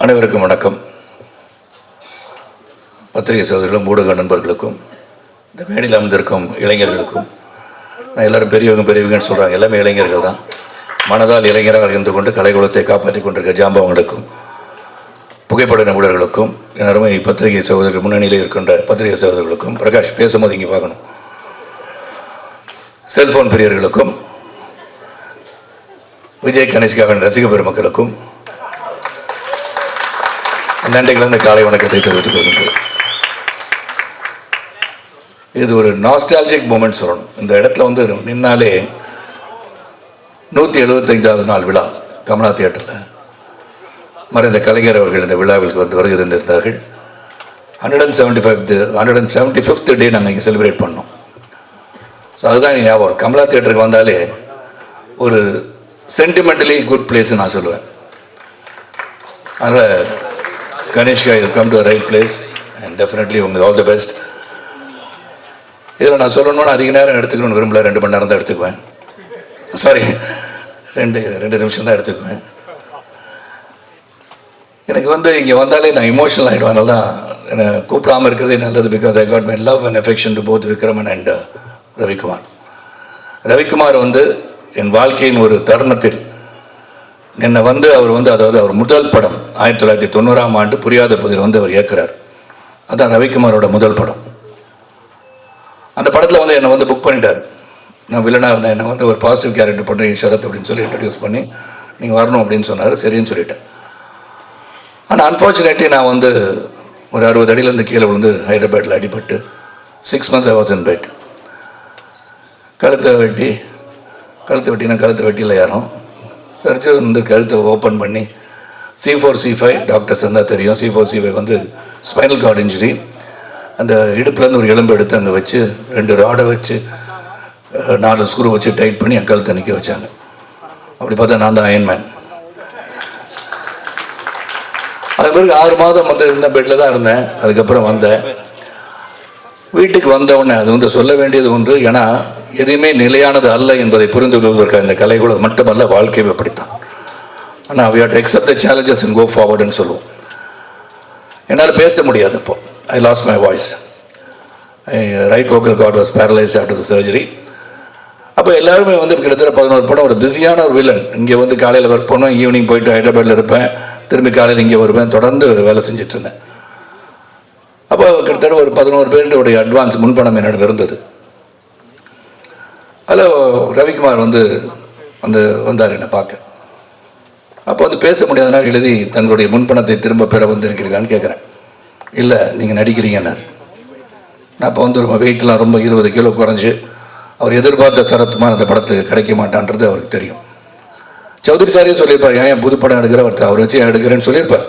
அனைவருக்கும் வணக்கம். பத்திரிகை சகோதரிகளும் ஊடக நண்பர்களுக்கும் இந்த மேடையில் அமர்ந்திருக்கும் இளைஞர்களுக்கும் நான் எல்லாரும் பெரியவங்க பெரியவங்கன்னு சொல்கிறாங்க எல்லாமே இளைஞர்கள் தான். மனதால் இளைஞராக இருந்து கொண்டு கலைகுலத்தை காப்பாற்றி கொண்டிருக்க ஜாம்பவங்களுக்கும் புகைப்பட நிபுணர்களுக்கும் எல்லாருமே பத்திரிகை சகோதரர்கள் முன்னணியில் இருக்கின்ற பத்திரிகை சகோதரர்களுக்கும் பிரகாஷ் பேசும்போது இங்கே பார்க்கணும். செல்ஃபோன் பிரியர்களுக்கும் விஜய் கணேஷ்காவின் ரசிக பெருமக்களுக்கும் நன்றி கலந்த காலை வணக்கத்தை தெரிவித்துக் கொள்கின்றேன். இது ஒரு நாஸ்டாலஜிக் மூமெண்ட் சொல்லணும். இந்த இடத்துல வந்து நின்னாலே நூற்றி எழுபத்தஞ்சாவது நாள் விழா கமலா தியேட்டரில். மறைந்த கலைஞர் அவர்கள் இந்த விழாவிற்கு வந்து வருகை தந்திருந்தார்கள். Hundred and seventy five hundred and seventy fifth day நாங்கள் இங்கே செலிப்ரேட் பண்ணோம். ஸோ அதுதான் ஞாபகம். கமலா தியேட்டருக்கு வந்தாலே ஒரு சென்டிமெண்டலி குட் பிளேஸ் நான் சொல்லுவேன். அதனால் Ganeshka you come to right place and definitely உங்களுக்கு ஆல் தி பெஸ்ட் இதில் நான் சொல்லணும்னு அதிக நேரம் எடுத்துக்கணும்னு விரும்பல. ரெண்டு மணி நேரம் தான் எடுத்துக்குவேன். சாரி ரெண்டு ரெண்டு நிமிஷம் தான் எடுத்துக்குவேன். எனக்கு வந்து இங்கே வந்தாலே நான் இமோஷனல் ஆகிடுவேன் அதனால தான் என்னை கூப்பிடாமல் இருக்கிறதே நல்லது because I got my love and affection to both Vikraman and Ravikumar Ravikumar வந்து என் வாழ்க்கையின் ஒரு தருணத்தில் என்னை வந்து அவர் வந்து அதாவது அவர் முதல் படம் ஆயிரத்தி தொள்ளாயிரத்தி தொண்ணூறாம் ஆண்டு புரியாத புதிர் வந்து அவர் இயக்குறார். அதான் ரவிக்குமாரோட முதல் படம். அந்த படத்தில் வந்து என்னை வந்து புக் பண்ணிட்டார். நான் வில்லனாக இருந்தேன் என்னை வந்து ஒரு பாசிட்டிவ் கேரக்டர் பண்ணி சரத் அப்படின்னு சொல்லி இன்ட்ரடியூஸ் பண்ணி நீங்கள் வரணும் அப்படின்னு சொன்னார். சரின்னு சொல்லிட்டேன். ஆனால் அன்ஃபார்ச்சுனேட்லி நான் வந்து ஒரு அறுபது அடியிலேருந்து கீழே விழுந்து ஹைதராபாத்தில் அடிபட்டு six months I was in bed கழுத்தை வெட்டி கழுத்தை வெட்டினா கழுத்தை வெட்டியில் யாரும் சர்ஜர் வந்து கழுத்தை ஓப்பன் பண்ணி C four C five doctors இருந்தால் தெரியும். சி ஃபோர் சி ஃபைவ் வந்து ஸ்பைனல் கார்டு இன்ஜுரி அந்த இடுப்புலேருந்து ஒரு எலும்பு எடுத்து அங்கே வச்சு ரெண்டு ராடை வச்சு நாலு ஸ்க்ரூ வச்சு டைட் பண்ணி என் கழுத்தை நிற்க வச்சாங்க. அப்படி பார்த்தா நான் தான் அயன்மேன் அது பிறகு ஆறு மாதம் வந்து இருந்த பெட்டில் தான் இருந்தேன். அதுக்கப்புறம் வந்தேன். வீட்டுக்கு வந்தவுடனே அது வந்து சொல்ல வேண்டியது ஒன்று. ஏன்னா எதுவுமே நிலையானது அல்ல என்பதை புரிந்து கொள்வதற்காக இந்த கலைகளும் மட்டுமல்ல வாழ்க்கையும் அப்படித்தான். ஆனால் we had accept the challenges in go ஃபார்வர்டுன்னு சொல்லுவோம். என்னால் பேச முடியாது அப்போ I lost my voice right vocal cord was paralyse after the surgery அப்போ எல்லாருமே வந்து கிட்டத்தட்ட பதினோரு படம். ஒரு பிஸியான ஒரு வில்லன் இங்கே வந்து காலையில் ஒர்க் பண்ணுவேன் ஈவினிங் போயிட்டு ஹைதராபாத்தில் இருப்பேன் திரும்பி காலையில் இங்கே வருவேன் தொடர்ந்து வேலை செஞ்சுட்டு இருந்தேன். அப்போ கிட்டத்தட்ட ஒரு பதினோரு பேருடைய அட்வான்ஸ் முன்பணம் என்னிடம் இருந்தது. அதில் ரவிக்குமார் வந்து வந்து வந்தார் என்னை பார்க்க. அப்போ வந்து பேச முடியாதனால் எழுதி தங்களுடைய முன்பணத்தை திரும்ப பெற வந்திருக்கிறீர்களான்னு கேட்குறேன் இல்லை நீங்கள் நடிக்கிறீங்கன்னார். நான் இப்போ வந்து ரொம்ப வெயிட்லாம் ரொம்ப இருபது கிலோ குறைஞ்சி அவர் எதிர்பார்த்த சரத்துமா அந்த படத்துக்கு கிடைக்க மாட்டான்றது அவருக்கு தெரியும். சௌத்ரி சாரியே சொல்லியிருப்பார் ஏன் புது படம் எடுக்கிற? ஒருத்தர் அவர் வச்சு எடுக்கிறேன்னு சொல்லியிருப்பார்.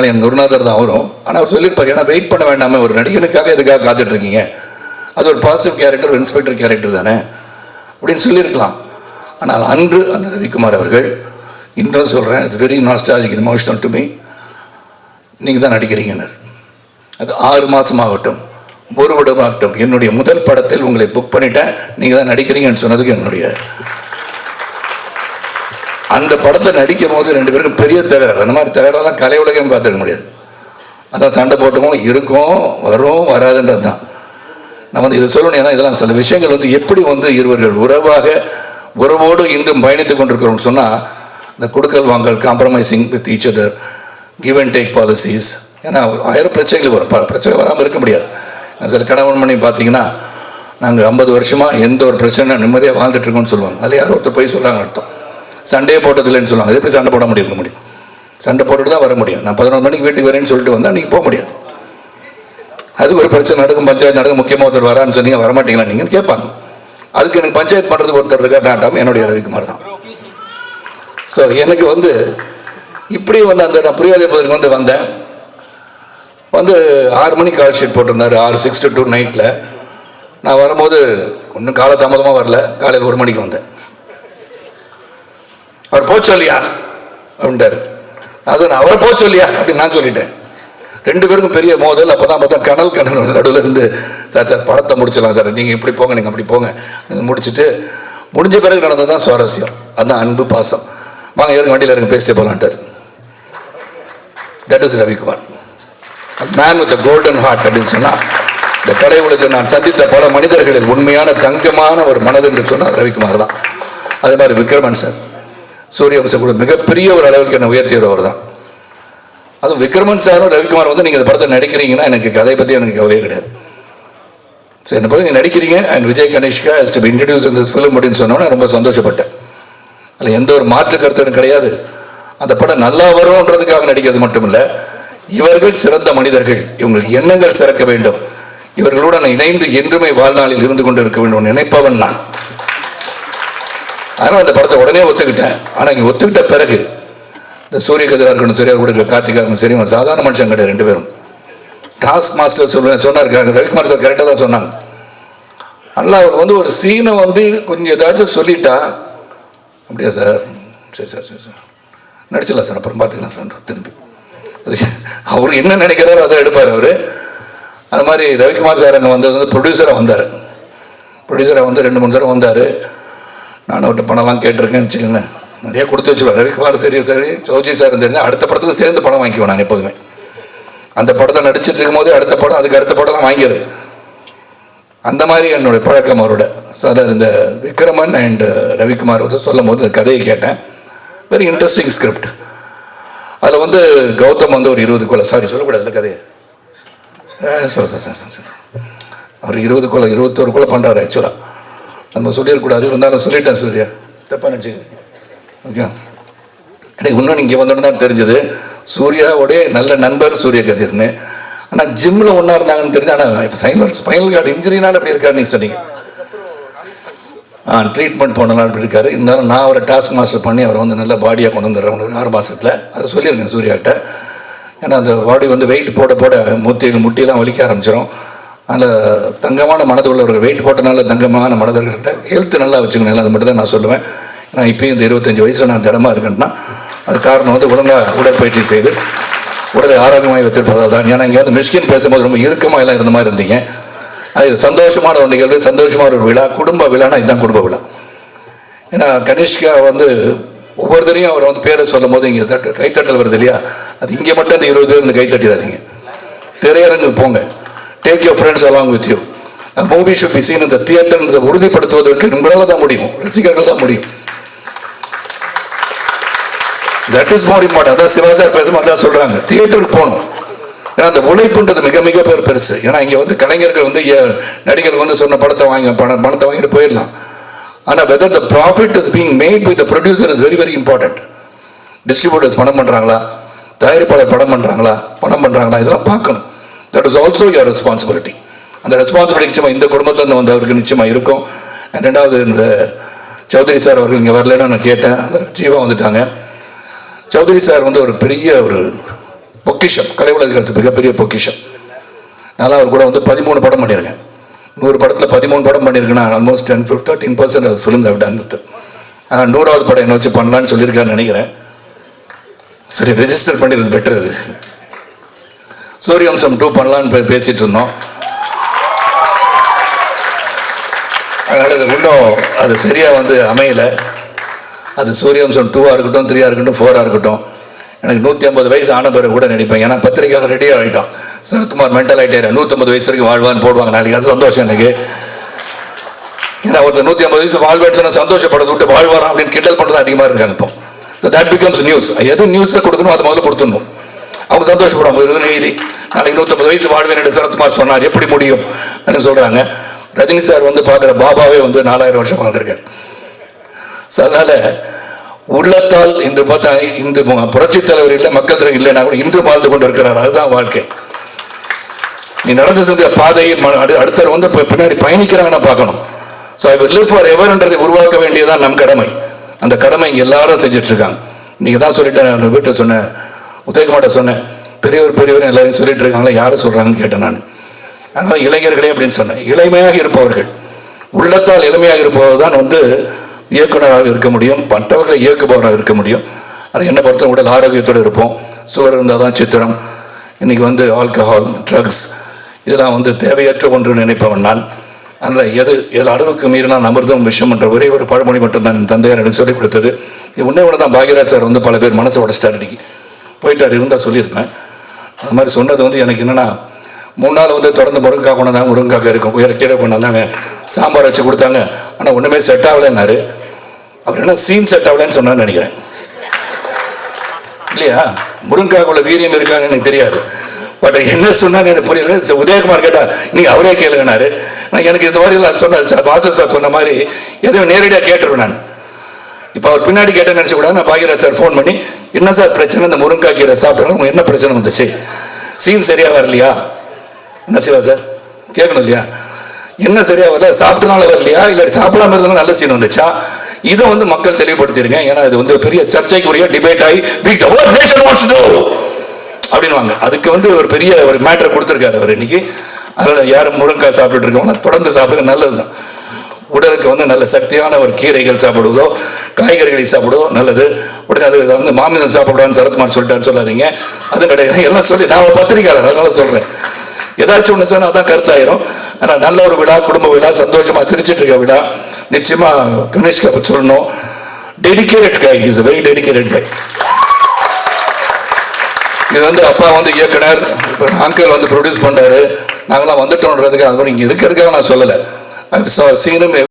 அதனால் என் குருநாதர் தான் வரும் ஆனால் அவர் சொல்லியிருப்பார் ஏன்னா வெயிட் பண்ண வேண்டாமல் ஒரு நடிகனுக்காக எதுக்காக காத்துட்டு இருக்கீங்க அது ஒரு பாசிட்டிவ் கேரக்டர் ஒரு இன்ஸ்பெக்டர் கேரக்டர் தானே? அப்படின்னு சொல்லியிருக்கலாம். ஆனால் அன்று அந்த ரவிக்குமார் அவர்கள் இன்றும் சொல்கிறேன் it's very nostalgic emotional to me நீங்கள் தான் நடிக்கிறீங்கன்னர் அது ஆறு மாதம் ஆகட்டும் ஒரு வருடமாகட்டும் என்னுடைய முதல் படத்தில் உங்களை புக் பண்ணிட்டேன். நீங்கள் தான் நடிக்கிறீங்கன்னு சொன்னதுக்கு என்னுடைய அந்த படத்தை நடிக்கும் போது ரெண்டு பேருக்கும் பெரிய தகராறு அந்த மாதிரி தகராறுலாம் கலை உலகம் பார்த்துக்க முடியாது. அதான் சண்டை போட்டுக்கும் இருக்கும் வரும் வராதுன்றது தான். நான் வந்து இதை சொல்லணும் ஏன்னா இதெல்லாம் சில விஷயங்கள் வந்து எப்படி வந்து இருவர்கள் உறவாக உறவோடு இன்றும் பயணித்துக் கொண்டிருக்கிறோம்னு சொன்னால் இந்த கொடுக்கல் வாங்கல் compromising with each other give and take policies ஏன்னா ஆயிரம் பிரச்சனைகள் வரும். பிரச்சனை வராமல் இருக்க முடியாது. சில கணவன் மணி பார்த்தீங்கன்னா நாங்கள் ஐம்பது வருஷமாக எந்த ஒரு பிரச்சனை நிம்மதியாக வாழ்ந்துட்டு இருக்கோம்னு சொல்லுவாங்க. அதில் யாரோ ஒருத்தர் போய் சொல்கிறாங்க அர்த்தம். சண்டையே போட்டதில்லைன்னு சொல்லுவாங்க. எப்படி சண்டை போட முடியும்? முடியும். சண்டை போட்டுட்டு தான் வர முடியும். நான் பதினொரு மணிக்கு வீட்டுக்கு வரேன்னு சொல்லிட்டு வந்தால் நீங்கள் போக முடியாது. அது ஒரு பிரச்சனை நடக்கும். பஞ்சாயத்து நடக்கும். முக்கியமாக ஒருத்தர் வரான்னு சொன்னீங்க வரமாட்டீங்களா நீங்கள் கேட்பாங்க. அதுக்கு எனக்கு பஞ்சாயத்து பண்ணுறதுக்கு ஒருத்தர் இருக்கா நாட்டாம என்னுடைய ரவிக்குமார் தான். ஸோ எனக்கு வந்து இப்படி வந்து அந்த நான் புரியாத வந்து வந்தேன். வந்து ஆறு மணிக்கு கால் ஷீட் போட்டிருந்தார். ஆறு சிக்ஸ் டு டூ நைட்டில் நான் வரும்போது ஒன்றும் காலதாமதமாக வரல. காலையில் ஒரு மணிக்கு வந்தேன். அவர் போக சொல்லியா? அப்படின்ட்டாரு. அது நான் அவரை போக சொல்லியா? அப்படின்னு நான் சொல்லிட்டேன். ரெண்டு பேருக்கும் பெரிய மோதல். அப்போ தான் பார்த்தா கனல் கனல் நடுவில் இருந்து சார் சார் படத்தை முடிச்சிடலாம் சார். நீங்கள் இப்படி போங்க நீங்கள் அப்படி போங்க. முடிச்சுட்டு முடிஞ்ச பிறகு நடந்தது தான் சுவாரஸ்யம். அதுதான் அன்பு பாசம். வாங்க ஏறுங்க வண்டியில் இருங்க பேசிட்டு போகலான்ட்டார் that is Ravikumar. Man with golden heart அப்படின்னு சொன்னால் இந்த கலை நான் சந்தித்த பல மனிதர்களில் உண்மையான தங்கமான ஒரு மனது என்று சொன்னால் ரவிக்குமார் தான். அதே மாதிரி விக்ரமன் சார். சூரியவம்சம் கூட மிகப்பெரிய ஒரு அளவுக்கு என்னை உயர்த்தியவர் தான் அதுவும் விக்ரமன் சாரும் ரவிக்குமார் வந்து நீங்கள் இந்த படத்தை நடிக்கிறீங்கன்னா எனக்கு கதை பற்றி எனக்கு கவலையே கிடையாது. ஸோ இந்த படம் நீங்கள் நடிக்கிறீங்க and Vijay Ganeshka has to be introduce இந்த ஃபிலிம் அப்படின்னு சொன்னோன்னே ரொம்ப சந்தோஷப்பட்டேன். அதில் எந்த ஒரு மாற்று கருத்தும் கிடையாது. அந்த படம் நல்லா வரும்ன்றதுக்காக நடிக்கிறது மட்டும் இல்லை இவர்கள் சிறந்த மனிதர்கள் இவங்கள் எண்ணங்கள் சிறக்க வேண்டும். இவர்களுடன் இணைந்து என்றுமே வாழ்நாளில் இருந்து கொண்டு இருக்க வேண்டும் நினைப்பவன் நான். அதனால் அந்த படத்தை உடனே ஒத்துக்கிட்டேன். ஆனால் இங்கே ஒத்துக்கிட்ட பிறகு இந்த சூரிய கதிராக இருக்கணும் சூர்யா கூட இருக்க கார்த்திகா இருக்கணும் சரி அவன் சாதாரண மனுஷன் கிடையாது ரெண்டு பேரும். டாஸ்க் மாஸ்டர் சொல்ல சொன்னார் ரவிக்குமார் சார் கரெக்டாக தான் சொன்னாங்க. நல்லா அவர் வந்து ஒரு சீனை வந்து கொஞ்சம் ஏதாச்சும் சொல்லிட்டா அப்படியா சார்? சரி சார் சரி சார். நடிச்சிடலாம் சார் அப்புறம் பார்த்துக்கலாம் சார் திரும்பி. அவர் என்ன நினைக்கிறாரோ அதை எடுப்பார் அவர். அது மாதிரி ரவிக்குமார் சார் அங்கே வந்தது வந்து ப்ரொடியூசராக வந்தார். ப்ரொடியூசராக வந்து ரெண்டு மூணு தடவை வந்தார். நான் அவர்கிட்ட பணம்லாம் கேட்டிருக்கேன்னு வச்சுக்கோங்க நிறைய கொடுத்து வச்சுருவேன். ரவிக்குமார் சரி சரி. சௌஜி சார் தெரிஞ்சு அடுத்த படத்துக்கு சேர்ந்து படம் வாங்கிக்குவேன் நான் எப்போதுமே. அந்த படத்தை நடிச்சிட்டு இருக்கும்போதே அடுத்த படம் அதுக்கு அடுத்த படம்லாம் வாங்கிடு. அந்த மாதிரி என்னுடைய பழக்கம் அவரோட. சார் இந்த விக்ரமன் அண்ட் ரவிக்குமார் வந்து சொல்லும் போது இந்த கதையை கேட்டேன். வெரி இன்ட்ரெஸ்டிங் ஸ்கிரிப்ட் அதில் வந்து கௌதம் வந்து ஒரு இருபது கொலை சாரி சொல்லக்கூடாது கதையை. சொல்ல சார் சார் சார் சார் அவர் இருபது கொலை இருபத்தோரு கொலை பண்ணுறாரு ஆக்சுவலாக நம்ம சொல்லிடக்கூடாது. இருந்தாலும் சொல்லிட்டேன் சூர்யா. தப்பாக நினச்சிக்க ஓகே? எனக்கு இன்னும் இங்கே வந்தோன்னு தான் தெரிஞ்சது. சூர்யாவுடைய நல்ல நண்பர் சூரிய கதிர்னு. ஆனால் ஜிம்மில் ஒன்றா இருந்தாங்கன்னு தெரிஞ்சு ஆனால் இப்போ சைனல் ஸ்பைனல் கார்டு இன்ஜுரினால அப்படி இருக்காரு நீங்கள் சொன்னீங்க. ஆ ட்ரீட்மெண்ட் போனனால அப்படி இருக்காரு. இருந்தாலும் நான் அவரை டாஸ்க் மாஸ்டர் பண்ணி அவரை வந்து நல்ல பாடியாக கொண்டு வந்துடுறேன். ஒரு ஆறு மாதத்தில் அதை சொல்லியிருக்கேன் சூர்யாட்ட. ஏன்னா அந்த பாடி வந்து வெயிட் போட போட முத்தி முட்டியெல்லாம் வலிக்க ஆரம்பிச்சிடும் அந்த தங்கமான மனது உள்ளவர்கள் வெயிட் போட்டனால தங்கமான மனதர்கள்ட்ட ஹெல்த் நல்லா வச்சுக்கணும் அது மட்டும் தான் நான் சொல்லுவேன். நான் இப்போயும் இந்த இருபத்தஞ்சி வயசில் நான் திடமாக இருக்கேன்னா அது காரணம் வந்து ஒழுங்காக உடற்பயிற்சி செய்து உடலை ஆரோக்கியமாக வைத்திருப்பதால் தான். ஏன்னா இங்கே வந்து மிஷ்கின் பேசும்போது ரொம்ப இறுக்கமாக எல்லாம் இருந்த மாதிரி இருந்தீங்க. அது சந்தோஷமான ஒரு நிகழ்வு சந்தோஷமான ஒரு விழா குடும்ப விழானா இதுதான் குடும்ப விழா. ஏன்னா கனிஷ்கா வந்து ஒவ்வொருத்தரையும் அவர் வந்து பேரை சொல்லும் போது இங்கே தட்டு கைத்தட்டல் வருது இல்லையா? அது இங்கே மட்டும் அந்த இருபது பேர் இந்த கைத்தட்டிடாதீங்க. திரையரங்கு போங்க. Take your friends along with you movie should be seen இந்த தியேட்டர் உறுதிப்படுத்துவதற்கு உங்களால் தான் முடியும். ரசிகர்கள் தான் முடியும். தட் இஸ் மோர் இம்பார்ட்டன் அதான் சிவா சார் அதான் சொல்றாங்க. தியேட்டருக்கு போகணும். ஏன்னா அந்த உழைப்புன்றது மிக மிக பேர் பெருசு. ஏன்னா இங்கே வந்து கலைஞர்கள் வந்து ஏ- நடிகர்கள் வந்து சொன்ன படத்தை வாங்கி பணம் பணத்தை வாங்கிட்டு போயிடலாம். ஆனால் whether the profit is being made with the producer is very very important distributors பணம் பண்ணுறாங்களா தயாரிப்பாளர் படம் பண்ணுறாங்களா பணம் பண்ணுறாங்களா இதெல்லாம் பார்க்கணும். That is also your responsibility அந்த ரெஸ்பான்சிபிலிட்டி நிச்சயமாக இந்த குடும்பத்தில் வந்தவருக்கு நிச்சயமாக இருக்கும். ரெண்டாவது இந்த சௌத்ரி சார் அவர்கள் இங்கே வரலன்னு நான் கேட்டேன். ஜீவா வந்துட்டாங்க. சௌத்ரி சார் வந்து ஒரு பெரிய ஒரு பொக்கிஷம். கலை உலகத்து மிகப்பெரிய பொக்கிஷம். அதனால் அவர் கூட வந்து பதிமூணு படம் பண்ணியிருக்கேன். நூறு படத்தில் பதிமூணு படம் பண்ணியிருக்கேன் ஆல்மோஸ்ட் டென் தேர்ட்டின் பர்சன்ட் அது ஃபிலிம் டன் வித் ஆனால் நூறாவது படம் என்ன வச்சு பண்ணலான்னு சொல்லியிருக்கான்னு நினைக்கிறேன். சரி ரெஜிஸ்டர் பண்ணிடுறது பெட்டர் அது சூரியவம்சம் டூ பண்ணலான்னு பேசிகிட்டு பேசிட்டு இருந்தோம். அதனால் இன்னும் அது சரியாக வந்து அமையலை. அது சூரியவம்சம் டூவாக இருக்கட்டும் த்ரீயாக இருக்கட்டும் ஃபோராக இருக்கட்டும். எனக்கு நூற்றி ஐம்பது வயசு ஆன பிறகு கூட நடிப்பேன் ஏன்னா பத்திரிக்கையாளர் ரெடியாக ஆகிட்டோம் சரத்குமார் மென்டல் ஆகிட்டே நூற்றம்பது வயசு வரைக்கும் வாழ்வான்னு போடுவாங்க நாளைக்கு. அது சந்தோஷம் எனக்கு. ஏன்னா ஒருத்தர் நூற்றி ஐம்பது வயசு வாழ்வேன்னு சொன்னால் சந்தோஷப்படுறது விட்டு வாழ்வாராம் அப்படின்னு கிண்டல் பண்ணுறது அதிகமாக இருக்காங்க இப்போ. ஸோ தட் பிகம்ஸ் நியூஸ் எது நியூஸை கொடுக்கணும் அது முதல்ல கொடுத்துடணும். அவங்க சந்தோஷப்படும் ஒரு நீதி. நாளைக்கு நூற்றம்பது வயசு வாழ்வேன் என்று சரத்குமார் சொன்னார். எப்படி முடியும்? அப்படின்னு சொல்கிறாங்க ரஜினி சார் வந்து பார்க்குற பாபாவே வந்து நாலாயிரம் வருஷம் வாழ்ந்திருக்காரு. ஸோ அதனால உள்ளத்தால் இன்று பார்த்தா இந்து புரட்சி தலைவர் இல்லை மக்கள் தலைவர் இல்லைன்னா கூட இன்று வாழ்ந்து கொண்டு இருக்கிறார் அதுதான் வாழ்க்கை. நீ நடந்து சென்ற பாதையை ம- அடு- அடுத்தவர் வந்து பின்னாடி பயணிக்கிறாங்கன்னு பார்க்கணும். ஸோ ஐ லிவ் ஃபார் எவர்ன்றதை உருவாக்க வேண்டியதான் நம் கடமை. அந்த கடமை இங்கே எல்லாரும் செஞ்சுட்டு இருக்காங்க நீங்கள் தான் சொல்லிட்டேன் வீட்டை சொன்னேன். உதயகுமார்ட்ட சொன்னேன். பெரியவர் பெரியவர் எல்லாரையும் சொல்லிட்டு இருக்காங்களா யாரும் சொல்கிறாங்கன்னு கேட்டேன் நான். அதனால் இளைஞர்களே அப்படின்னு சொன்னேன். இளமையாக இருப்பவர்கள். உள்ளத்தால் இளமையாக இருப்பவர் தான் வந்து இயக்குனராக இருக்க முடியும் மற்றவர்களை இயக்குபவராக இருக்க முடியும். அதை என்ன பொறுத்த உடல் ஆரோக்கியத்தோடு இருப்போம். சுவர் இருந்தால் தான் சித்திரம். இன்னைக்கு வந்து ஆல்கஹால் ட்ரக்ஸ் இதெல்லாம் வந்து தேவையற்ற ஒன்று நினைப்பவன் நான். அதனால் எது எது அளவுக்கு மீறினால் அமிர்தம் விஷம் என்ற ஒரே ஒரு பழமொழி மட்டும் தான் என் தந்தையார் எனக்கு சொல்லிக் கொடுத்தது. இது உன்னை விட தான் பாக்யராஜ் சார் வந்து பல பேர் மனசை உடச்சிட்டார் இன்றைக்கி போயிட்டார் இருந்தால் சொல்லியிருப்பேன். அது மாதிரி சொன்னது வந்து எனக்கு என்னென்னா மூணு நாள் வந்து தொடர்ந்து முருங்கைக்காய் கொண்டு வந்தாங்க முருங்கைக்காய் இருக்கும் உயர கீழே கொண்டு வந்தாங்க சாம்பார் வச்சு கொடுத்தாங்க. ஆனால் ஒன்றுமே செட் ஆகலைன்னாரு. அவர் என்ன சீன் செட் ஆகலைன்னு சொன்னான்னு நினைக்கிறேன். இல்லையா? முருங்காக்குள்ள வீரியம் இருக்கான்னு எனக்கு தெரியாது. பட் என்ன சொன்னான்னு எனக்கு புரியல. உதயகுமார் கேட்டால் நீங்கள் அவரே கேளுங்கனாரு நான் எனக்கு இந்த மாதிரி சொன்ன பாசு சார் சொன்ன மாதிரி எதுவும் நேரடியாக கேட்டுருவேன் நான். இப்போ அவர் பின்னாடி கேட்டேன்னு நினச்ச நான் பாக்யராஜ் சார் ஃபோன் பண்ணி என்ன சார் பிரச்சனை? இந்த முருங்காய் கீரை சாப்பிட்றாங்க உங்களுக்கு என்ன பிரச்சனை வந்துச்சு? சீன் சரியா வரலையா? என்ன செய்வா சார்? கேட்கணும் இல்லையா? என்ன சரியா வரல? சாப்பிட்டனால வரலையா? இல்லை சாப்பிடாம இருந்தாலும் நல்ல சீன் வந்துச்சா? இதை வந்து மக்கள் தெளிவுபடுத்திருங்க ஏன்னா இது வந்து பெரிய சர்ச்சைக்குரிய டிபேட் ஆகி big the whole nation அப்படின்வாங்க அதுக்கு வந்து ஒரு பெரிய ஒரு மேட்டர் கொடுத்துருக்காரு அவர் இன்னைக்கு. அதனால் யாரும் முருங்காய் சாப்பிட்டுட்டு இருக்கவங்க தொடர்ந்து சாப்பிடுறது நல்லதுதான். உடலுக்கு வந்து நல்ல சக்தியான ஒரு கீரைகள் சாப்பிடுவதோ காய்கறிகளை சாப்பிடுவதோ நல்லது. உடனே அது வந்து மாமிதம் சாப்பிடுவான்னு சரத்குமார் சொல்லிட்டான்னு சொல்லாதீங்க. அது கிடையாது. எல்லாம் சொல்லி நான் ஒரு பத்திரிக்கையாளர் அதனால சொல்றேன். ஏதாச்சும் ஒன்று சார் அதான் கருத்தாயிரும். ஆனால் நல்ல ஒரு விழா குடும்ப விழா சந்தோஷமா சிரிச்சிட்டு இருக்க விழா நிச்சயமா கணேஷ்கா சொல்லணும். Dedicated guy is very dedicated guy இது வந்து அப்பா வந்து இயக்குனர் அங்கிள் வந்து ப்ரொடியூஸ் பண்ணாரு நாங்களாம் வந்துட்டோன்றதுக்கு அது இங்கே இருக்கிறதுக்காக நான் சொல்லலை. சீனும்